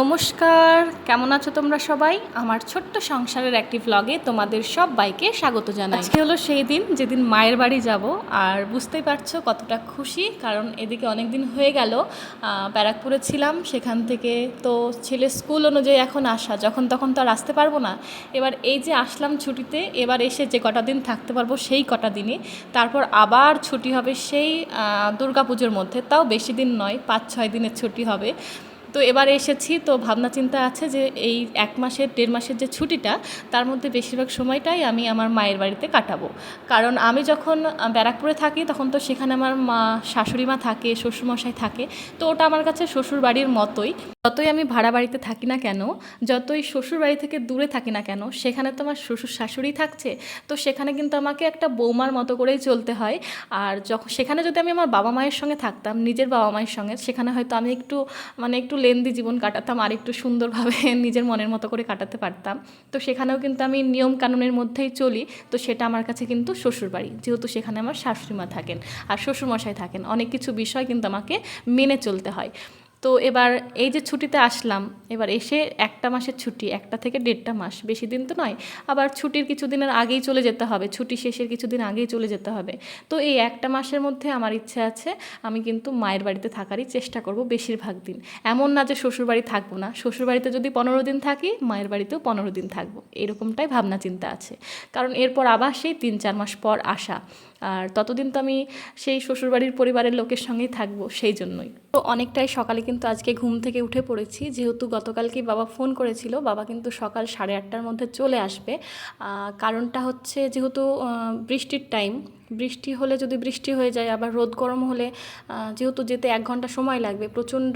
নমস্কার, কেমন আছো তোমরা সবাই? আমার ছোট্ট সংসারের একটি ভ্লগে তোমাদের সব বাইকে স্বাগত জানাই। আজকে হলো সেই দিন যেদিন মায়ের বাড়ি যাব, আর বুঝতেই পারছ কতটা খুশি, কারণ এদিকে অনেক দিন হয়ে গেল ব্যারাকপুরে ছিলাম, সেখান থেকে তো ছেলে স্কুল অনুযায়ী এখন আসা, যখন তখন তো আর আসতে পারব না। এবার এই যে আসলাম ছুটিতে, এবার এসে যে কটা দিন থাকতে পারব সেই কটা দিনই। তারপর আবার ছুটি হবে সেই দুর্গাপুজোর মধ্যে, তাও বেশি দিন নয় পাঁচ ছয় দিনের ছুটি হবে। তো এবার এসেছি, তো ভাবনা চিন্তা আছে যে এই এক মাসের, দেড় মাসের যে ছুটিটা, তার মধ্যে বেশিরভাগ সময়টাই আমি আমার মায়ের বাড়িতে কাটাবো। কারণ আমি যখন ব্যারাকপুরে থাকি, তখন তো সেখানে আমার মা, শাশুড়ি মা থাকে, শ্বশুরমশাই থাকে, তো ওটা আমার কাছে শ্বশুর বাড়ির মতোই। যতই আমি ভাড়া বাড়িতে থাকি না কেন, যতই শ্বশুর বাড়ি থেকে দূরে থাকি না কেন, সেখানে তো আমার শ্বশুর শাশুড়ি থাকছে, তো সেখানে কিন্তু আমাকে একটা বৌমার মতো করেই চলতে হয়। আর যখন সেখানে যদি আমি আমার বাবা মায়ের সঙ্গে থাকতাম, নিজের বাবা মায়ের সঙ্গে, সেখানে হয়তো আমি একটু মানে একটু লেন্দি জীবন কাটাতাম, আর একটু সুন্দরভাবে নিজের মনের মতো করে কাটাতে পারতাম। তো সেখানেও কিন্তু আমি নিয়ম কানুনের মধ্যেই চলি। তো সেটা আমার কাছে কিন্তু শ্বশুরবাড়ি, যেহেতু সেখানে আমার শাশুড়িমা থাকেন আর শ্বশুরমশাই থাকেন। অনেক কিছু বিষয় কিন্তু আমাকে মেনে চলতে হয়। তো এবার এই যে ছুটিতে আসলাম, এবার এসে একটা মাসের ছুটি, একটা থেকে দেড়টা মাস, বেশি দিন তো নয়, আবার ছুটির কিছুদিনের আগেই চলে যেতে হবে, ছুটি শেষের কিছুদিন আগেই চলে যেতে হবে। তো এই একটা মাসের মধ্যে আমার ইচ্ছে আছে, আমি কিন্তু মায়ের বাড়িতে থাকারই চেষ্টা করব বেশিরভাগ দিন। এমন না যে শ্বশুরবাড়ি থাকব না, শ্বশুরবাড়িতে যদি পনেরো দিন থাকি, মায়ের বাড়িতেও পনেরো দিন থাকব, এরকমটাই ভাবনা চিন্তা আছে। কারণ এরপর আবার সেই তিন চার মাস পর আসা। আর ততদিন তো আমি সেই শ্বশুরবাড়ির পরিবারের লোকের সঙ্গেই থাকব সেই জন্যই। তো অনেকটাই সকালে কিন্তু আজকে ঘুম থেকে উঠে পড়েছি। যেহেতু গতকালকেই বাবা ফোন করেছিল, বাবা কিন্তু সকাল সাড়ে আটটার মধ্যে চলে আসবে। কারণটা হচ্ছে যেহেতু বৃষ্টির টাইম বৃষ্টি হলে যদি বৃষ্টি হয়ে যায়, আবার রোদ গরম হলে যেহেতু যেতে এক ঘণ্টা সময় লাগবে, প্রচণ্ড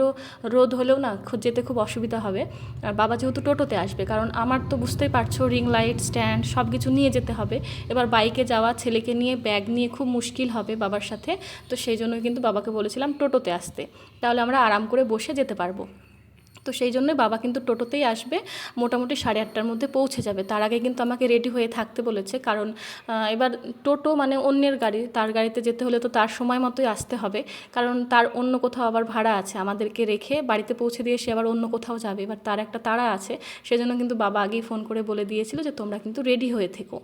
রোদ হলেও না যেতে খুব অসুবিধা হবে। আর বাবা যেহেতু টোটোতে আসবে, কারণ আমার তো বুঝতেই পারছ রিং লাইট স্ট্যান্ড সব কিছু নিয়ে যেতে হবে। এবার বাইকে যাওয়া, ছেলেকে নিয়ে ব্যাগ নিয়ে খুব মুশকিল হবে বাবার সাথে, তো সেই জন্যই কিন্তু বাবাকে বলেছিলাম টোটোতে আসতে। তাহলে আমরা আরাম করে বসে যেতে পারব। তো সেই জন্যই বাবা কিন্তু টোটোতেই আসবে, মোটামুটি সাড়ে আটটার মধ্যে পৌঁছে যাবে। তার আগে কিন্তু আমাকে রেডি হয়ে থাকতে বলেছে, কারণ এবার টোটো মানে অন্যের গাড়ি, তার গাড়িতে যেতে হলে তো তার সময় মতোই আসতে হবে। কারণ তার অন্য কোথাও আবার ভাড়া আছে, আমাদেরকে রেখে বাড়িতে পৌঁছে দিয়ে সে আবার অন্য কোথাও যাবে। এবার তার একটা তাড়া আছে, সেজন্য কিন্তু বাবা আগেই ফোন করে বলে দিয়েছিল যে তোমরা কিন্তু রেডি হয়ে থেকো।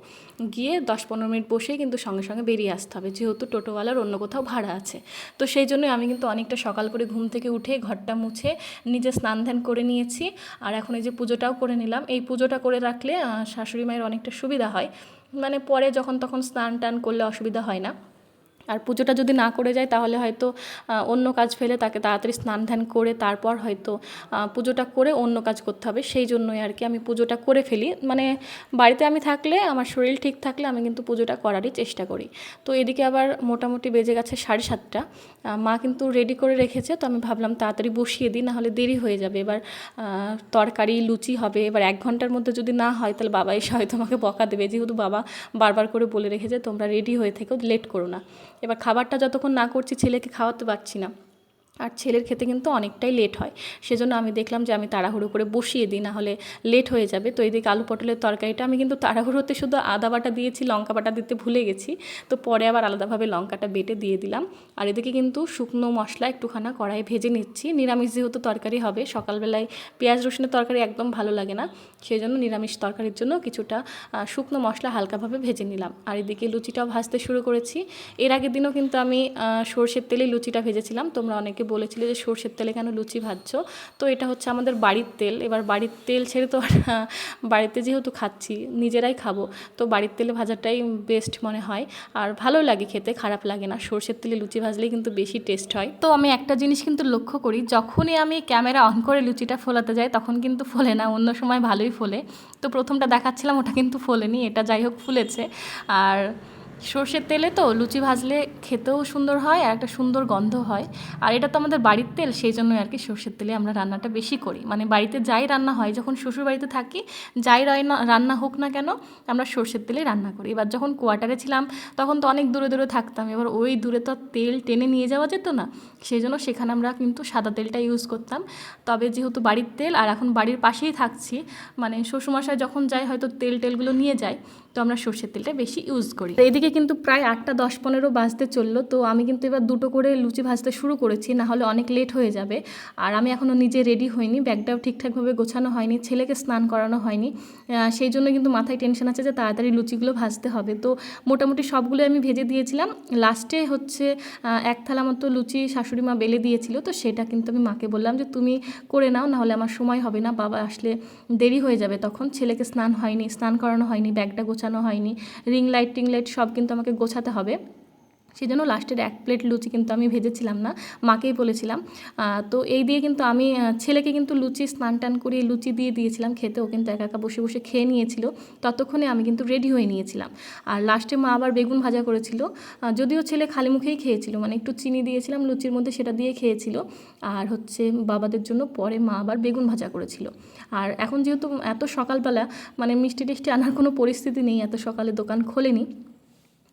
গিয়ে দশ পনেরো মিনিট বসেই কিন্তু সঙ্গে সঙ্গে বেরিয়ে আসতে হবে, যেহেতু টোটোওয়ালার অন্য কোথাও ভাড়া আছে। তো সেই জন্যই আমি কিন্তু অনেকটা সকাল করে ঘুম থেকে উঠে ঘরটা মুছে, নিজে স্নান ধ্যান করে নিয়েছি। আর এখন এই যে পুজোটাও করে নিলাম। এই পুজোটা করে রাখলে শাশুড়ি মায়ের অনেকটা সুবিধা হয়। মানে পরে যখন তখন স্নান টান করলে অসুবিধা হয় না। আর পুজোটা যদি না করে যায়, তাহলে হয়তো অন্য কাজ ফেলে তাকে তাড়াতাড়ি স্নান ধ্যান করে তারপর হয়তো পুজোটা করে অন্য কাজ করতে হবে। সেই জন্যই আর কি আমি পুজোটা করে ফেলি। মানে বাড়িতে আমি থাকলে, আমার শরীর ঠিক থাকলে আমি কিন্তু পুজোটা করারই চেষ্টা করি। তো এদিকে আবার মোটামুটি বেজে গেছে সাড়ে সাতটা। মা কিন্তু রেডি করে রেখেছে, তো আমি ভাবলাম তাড়াতাড়ি বসিয়ে দিই, নাহলে দেরি হয়ে যাবে। এবার তরকারি, লুচি হবে। এবার এক ঘণ্টার মধ্যে যদি না হয়, তাহলে বাবা এসে হয়তো আমাকে বকা দেবে। যেহেতু বাবা বারবার করে বলে রেখেছে, তোমরা রেডি হয়ে থেকেও লেট করো না। এবার খাবারটা যতক্ষণ না করছি ছেলেকে খাওয়াতে পারছি না। আর ছেলের খেতে কিন্তু অনেকটাই লেট হয়। সেজন্য আমি দেখলাম যে আমি তাড়াহুড়ো করে বসিয়ে দিই, না হলে লেট হয়ে যাবে। তো এদিকে আলু পটলের তরকারিটা আমি কিন্তু তাড়াহুড়োতে শুধু আদা বাটা দিয়েছি, লঙ্কা বাটা দিতে ভুলে গেছি। তো পরে আবার আলাদাভাবে লঙ্কাটা বেটে দিয়ে দিলাম। আর এদিকে কিন্তু শুকনো মশলা একটুখানা কড়াই ভেজে নিচ্ছি। নিরামিষ যেহেতু তরকারি হবে, সকালবেলায় পেঁয়াজ রসুনের তরকারি একদম ভালো লাগে না। সেই জন্য নিরামিষ তরকারির জন্য কিছুটা শুকনো মশলা হালকাভাবে ভেজে নিলাম। আর এদিকে লুচিটাও ভাজতে শুরু করেছি। এর আগের দিনও কিন্তু আমি সর্ষের তেলে লুচিটা ভেজেছিলাম। তোমরা অনেকে বলেছিলে যে সর্ষের তেলে কেন লুচি ভাজছো? তো এটা হচ্ছে আমাদের বাড়ির তেল। এবার বাড়ির তেল ছেড়ে তো বাড়িতে যেহেতু খাচ্ছি, নিজেরাই খাব, তো বাড়ির তেলে ভাজাটাই বেস্ট মনে হয়। আর ভালো লাগে খেতে, খারাপ লাগে না। সর্ষের তেলে লুচি ভাজলেই কিন্তু বেশি টেস্ট হয়। তো আমি একটা জিনিস কিন্তু লক্ষ্য করি, যখনই আমি ক্যামেরা অন করে লুচিটা ফোলাতে যাই, তখন কিন্তু ফোলে না, অন্য সময় ভালোই ফোলে। তো প্রথমটা দেখাচ্ছিলাম, ওটা কিন্তু ফোলেনি, এটা যাই হোক ফুলেছে। আর সর্ষের তেলে তো লুচি ভাজলে খেতেও সুন্দর হয় আর একটা সুন্দর গন্ধ হয়। আর এটা তো আমাদের বাড়ির তেল, সেই জন্যই আর কি সর্ষের তেলে আমরা রান্নাটা বেশি করি। মানে বাড়িতে যাই রান্না হয়, যখন শ্বশুর বাড়িতে থাকি, যাই রান্না রান্না হোক না কেন, আমরা সর্ষের তেলে রান্না করি। এবার যখন কোয়ার্টারে ছিলাম, তখন তো অনেক দূরে দূরে থাকতাম। এবার ওই দূরে তো তেল টেনে নিয়ে যাওয়া যেত না। সেই জন্য সেখানে আমরা কিন্তু সাদা তেলটা ইউজ করতাম। তবে যেহেতু বাড়ির তেল, আর এখন বাড়ির পাশেই থাকছি মানে শ্বশুরমশাই যখন যায় হয়তো তেল টেলগুলো নিয়ে যায়। তো আমরা সর্ষের তেলটা বেশি ইউজ করি। এদিকে কিন্তু প্রায় আটটা, দশ, পনেরো বাজতে চলল, তো আমি কিন্তু এবার দুটো করে লুচি ভাজতে শুরু করেছি, না হলে অনেক লেট হয়ে যাবে। আর আমি এখনও নিজে রেডি হইনি, ব্যাগটাও ঠিকঠাকভাবে গোছানো হয়নি, ছেলেকে স্নান করানো হয়নি। সেই জন্য কিন্তু মাথায় টেনশন আছে যে তাড়াতাড়ি লুচিগুলো ভাজতে হবে। তো মোটামুটি সবগুলো আমি ভেজে দিয়েছিলাম। লাস্টে হচ্ছে এক থালা মতো লুচি শাশুড়ি মা বেলে দিয়েছিল, তো সেটা কিন্তু আমি মাকে বললাম যে তুমি করে নাও, নাহলে আমার সময় হবে না, বাবা আসলে দেরি হয়ে যাবে তখন। ছেলেকে স্নান হয়নি, স্নান করানো হয়নি, ব্যাগটা গোছানো হয়নি। রিং লাইট টিং লাইট সব কিন্তু আমাকে গোছাতে হবে। সেই জন্য লাস্টের এক প্লেট লুচি কিন্তু আমি ভেজেছিলাম না, মাকেই বলেছিলাম। তো এই দিয়ে কিন্তু আমি ছেলেকে কিন্তু লুচি স্নান টান করিয়ে লুচি দিয়ে দিয়েছিলাম খেতে ও কিন্তু একা একা বসে বসে খেয়ে নিয়েছিল। ততক্ষণে আমি কিন্তু রেডি হয়ে নিয়েছিলাম। আর লাস্টে মা আবার বেগুন ভাজা করেছিল। যদিও ছেলে খালি মুখেই খেয়েছিল মানে একটু চিনি দিয়েছিলাম, লুচির মধ্যে সেটা দিয়ে খেয়েছিল। আর হচ্ছে বাবাদের জন্য পরে মা আবার বেগুন ভাজা করেছিল। আর এখন যেহেতু এত সকালবেলা মানে মিষ্টি টিষ্টি আনার কোনো পরিস্থিতি নেই, এত সকালে দোকান খোলেনি।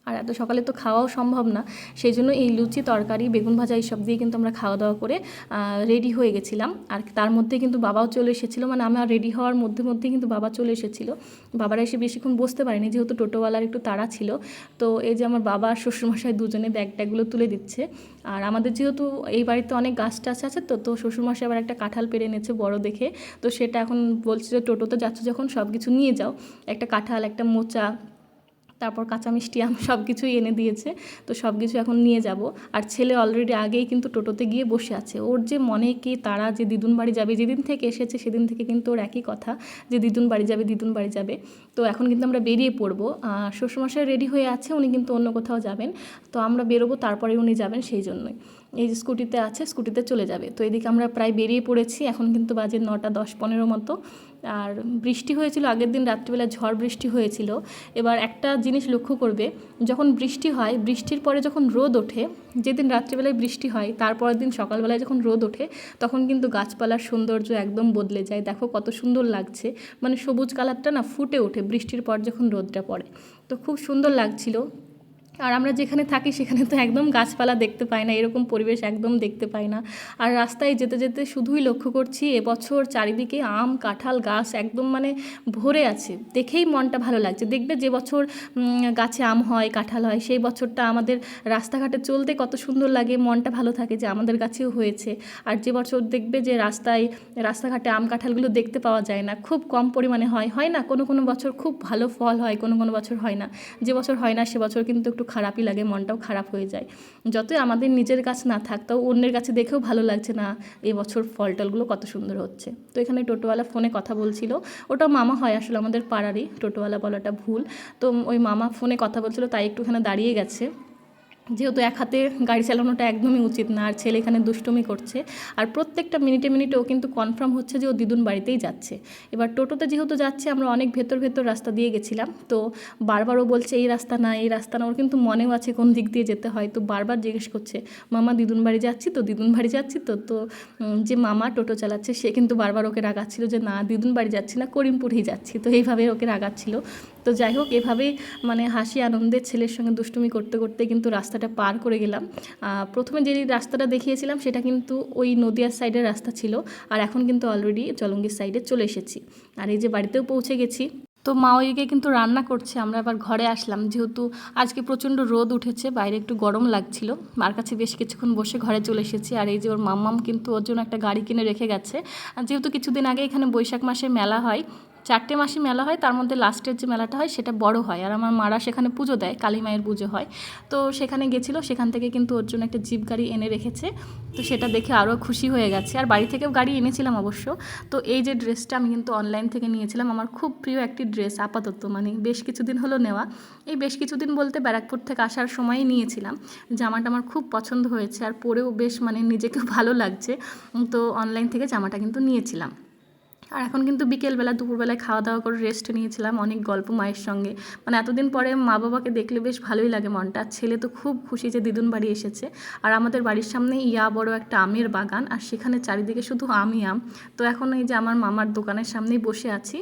আর এত সকালে তো খাওয়াও সম্ভব না। সেই জন্য এই লুচি, তরকারি, বেগুন ভাজা এইসব দিয়ে কিন্তু আমরা খাওয়া দাওয়া করে রেডি হয়ে গেছিলাম। আর তার মধ্যে কিন্তু বাবাও চলে এসেছিল। মানে আমার রেডি হওয়ার মধ্যে মধ্যে কিন্তু বাবা চলে এসেছিল। বাবারা এসে বেশিক্ষণ বসতে পারেনি, যেহেতু টোটোওয়ালার একটু তাড়া ছিল। তো এই যে আমার বাবা আর শ্বশুরমশাই দুজনে ব্যাগ ট্যাগগুলো তুলে দিচ্ছে। আর আমাদের যেহেতু এই বাড়িতে অনেক গাছ টাছ আছে তো তো শ্বশুরমশাই আবার একটা কাঁঠাল পেরে এনেছে বড় দেখে। তো সেটা এখন বলছে যে টোটোতে যাচ্ছ যখন সব কিছু নিয়ে যাও। একটা কাঁঠাল, একটা মোচা তারপর কাঁচা মিষ্টি আম সব কিছুই এনে দিয়েছে। তো সব কিছু এখন নিয়ে যাব। আর ছেলে অলরেডি আগেই কিন্তু টোটোতে গিয়ে বসে আছে। ওর যে মনে কি তারা যে দিদুন বাড়ি যাবে, যেদিন থেকে এসেছে সেদিন থেকে কিন্তু ওর একই কথা যে দিদুন বাড়ি যাবে, দিদুন বাড়ি যাবে। তো এখন কিন্তু আমরা বেরিয়ে পড়ব। শ্বশুরমশাই রেডি হয়ে আছে, উনি কিন্তু অন্য কোথাও যাবেন। তো আমরা বেরোবো, তারপরে উনি যাবেন সেই জন্যই। এই যে স্কুটিতে আছে, স্কুটিতে চলে যাবে। তো এদিকে আমরা প্রায় বেরিয়ে পড়েছি, এখন কিন্তু বাজে নটা দশ পনেরো মতো। আর বৃষ্টি হয়েছিল, আগের দিন রাত্রিবেলা ঝড় বৃষ্টি হয়েছিল। এবার একটা জিনিস লক্ষ্য করবে, যখন বৃষ্টি হয়, বৃষ্টির পরে যখন রোদ ওঠে, যেদিন রাত্রিবেলায় বৃষ্টি হয়, তারপরের দিন সকালবেলায় যখন রোদ ওঠে, তখন কিন্তু গাছপালার সৌন্দর্য একদম বদলে যায়। দেখো কত সুন্দর লাগছে। মানে সবুজ কালারটা না ফুটে ওঠে বৃষ্টির পর যখন রোদটা পড়ে। তো খুব সুন্দর লাগছিল। আর আমরা যেখানে থাকি সেখানে তো একদম গাছপালা দেখতে পাই না, এরকম পরিবেশ একদম দেখতে পাই না। আর রাস্তায় যেতে যেতে শুধুই লক্ষ্য করছি এবছর চারিদিকে আম, কাঁঠাল, গাছ একদম মানে ভরে আছে। দেখেই মনটা ভালো লাগছে। দেখবে যে বছর গাছে আম হয়, কাঁঠাল হয়, সেই বছরটা আমাদের রাস্তাঘাটে চলতে কত সুন্দর লাগে, মনটা ভালো থাকে যে আমাদের গাছেও হয়েছে। আর যে বছর দেখবে যে রাস্তায়, রাস্তাঘাটে আম, কাঁঠালগুলো দেখতে পাওয়া যায় না, খুব কম পরিমাণে হয়। হয় না, কোনো কোনো বছর খুব ভালো ফল হয়, কোনো কোনো বছর হয় না। যে বছর হয় না, সে বছর কিন্তু একটু খারাপই লাগে, মনটাও খারাপ হয়ে যায়। যতই আমাদের নিজের গাছ না থাকতেও অন্যের কাছে দেখেও ভালো লাগছে না এবছর ফল টলগুলো কত সুন্দর হচ্ছে। তো এখানে টোটোওয়ালা ফোনে কথা বলছিল। ওটা মামা হয় আসলে আমাদের পাড়ারই, টোটোওয়ালা বলাটা ভুল। তো ওই মামা ফোনে কথা বলছিল, তাই একটুখানে দাঁড়িয়ে গেছে। যেহেতু এক হাতে গাড়ি চালানোটা একদমই উচিত না, আর ছেলে এখানে দুষ্টুমি করছে। আর প্রত্যেকটা মিনিটে মিনিটে ও কিন্তু কনফার্ম হচ্ছে যে ও দিদুন বাড়িতেই যাচ্ছে। এবার টোটোতে যেহেতু যাচ্ছে, আমরা অনেক ভেতর ভেতর রাস্তা দিয়ে গেছিলাম। তো বারবার ও বলছে, এই রাস্তা না, এই রাস্তা না। ওর কিন্তু মনেও আছে কোন দিক দিয়ে যেতে হয়। তো বারবার জিজ্ঞেস করছে, মামা, দিদুন বাড়ি যাচ্ছি তো? দিদুন বাড়ি যাচ্ছি তো? তো যে মামা টোটো চালাচ্ছে, সে কিন্তু বারবার ওকে রাগাচ্ছিল যে, না, দিদুন বাড়ি যাচ্ছি না, করিমপুরেই যাচ্ছি। তো এইভাবে ওকে রাগাচ্ছিল। তো যাই হোক, এভাবেই মানে হাসি আনন্দের ছেলের সঙ্গে দুষ্টুমি করতে করতে কিন্তু রাস্তাটা পার করে গেলাম। প্রথমে যে রাস্তাটা দেখিয়েছিলাম সেটা কিন্তু ওই নদিয়ার সাইডের রাস্তা ছিল আর এখন কিন্তু অলরেডি জলঙ্গির সাইডে চলে এসেছি। আর এই যে বাড়িতেও পৌঁছে গেছি। তো মা ওইদিকে কিন্তু রান্না করছে, আমরা আবার ঘরে আসলাম। যেহেতু আজকে প্রচণ্ড রোদ উঠেছে, বাইরে একটু গরম লাগছিল। মার কাছে বেশ কিছুক্ষণ বসে ঘরে চলে এসেছি। আর এই যে ওর মাম্মাম কিন্তু ওর জন্য একটা গাড়ি কিনে রেখে গেছে। যেহেতু কিছুদিন আগে এখানে বৈশাখ মাসে মেলা হয় চারটে মাসে মেলা হয়, তার মধ্যে লাস্টের যে মেলাটা হয় সেটা বড় হয়। আর আমার মারা সেখানে পুজো দেয়, কালী মায়ের পুজো হয়। তো সেখানে গেছিল, সেখান থেকে কিন্তু ওর জন্য একটা জিপ গাড়ি এনে রেখেছে। তো সেটা দেখে আরও খুশি হয়ে গেছে। আর বাড়ি থেকেও গাড়ি এনেছিলাম অবশ্য। তো এই যে ড্রেসটা আমি কিন্তু অনলাইন থেকে নিয়েছিলাম, আমার খুব প্রিয় একটি ড্রেস আপাতত মানে বেশ কিছুদিন হলো নেওয়া। এই বেশ কিছুদিন বলতে ব্যারাকপুর থেকে আসার সময়ই নিয়েছিলাম। জামাটা আমার খুব পছন্দ হয়েছে, আর পরেও বেশ মানে নিজেকে ভালো লাগছে। তো অনলাইন থেকে জামাটা কিন্তু নিয়েছিলাম। আর এখন কিন্তু বিকেলবেলা, দুপুরবেলায় খাওয়া দাওয়া করে রেস্ট নিয়েছিলাম অনেক গল্প মায়ের সঙ্গে। মানে এতদিন পরে মা বাবাকে দেখলে বেশ ভালোই লাগে মনটা। ছেলে তো খুব খুশি যে দিদুন বাড়ি এসেছে। আর আমাদের বাড়ির সামনে ইয়া বড় একটা আমের বাগান, আর সেখানে চারিদিকে শুধু আমই আম। তো এখন এই যে আমার মামার দোকানের সামনেই বসে আছি।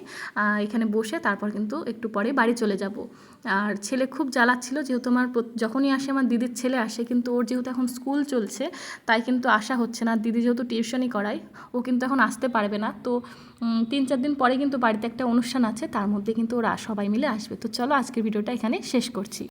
এখানে বসে তারপর কিন্তু একটু পরে বাড়ি চলে যাব। আর ছেলে খুব জ্বালাচ্ছিল যেহেতু আমার যখনই আসে আমার দিদির ছেলে আসে কিন্তু ওর যেহেতু এখন স্কুল চলছে, তাই কিন্তু আসা হচ্ছে না। দিদি যেহেতু টিউশনই করায়, ও কিন্তু এখন আসতে পারবে না। তো তিন চার দিন পরে কিন্তু বাড়িতে একটা অনুষ্ঠান আছে, তার মধ্যে কিন্তু ওরা সবাই মিলে আসবে। তো চলো আজকের ভিডিওটা এখানে শেষ করছি।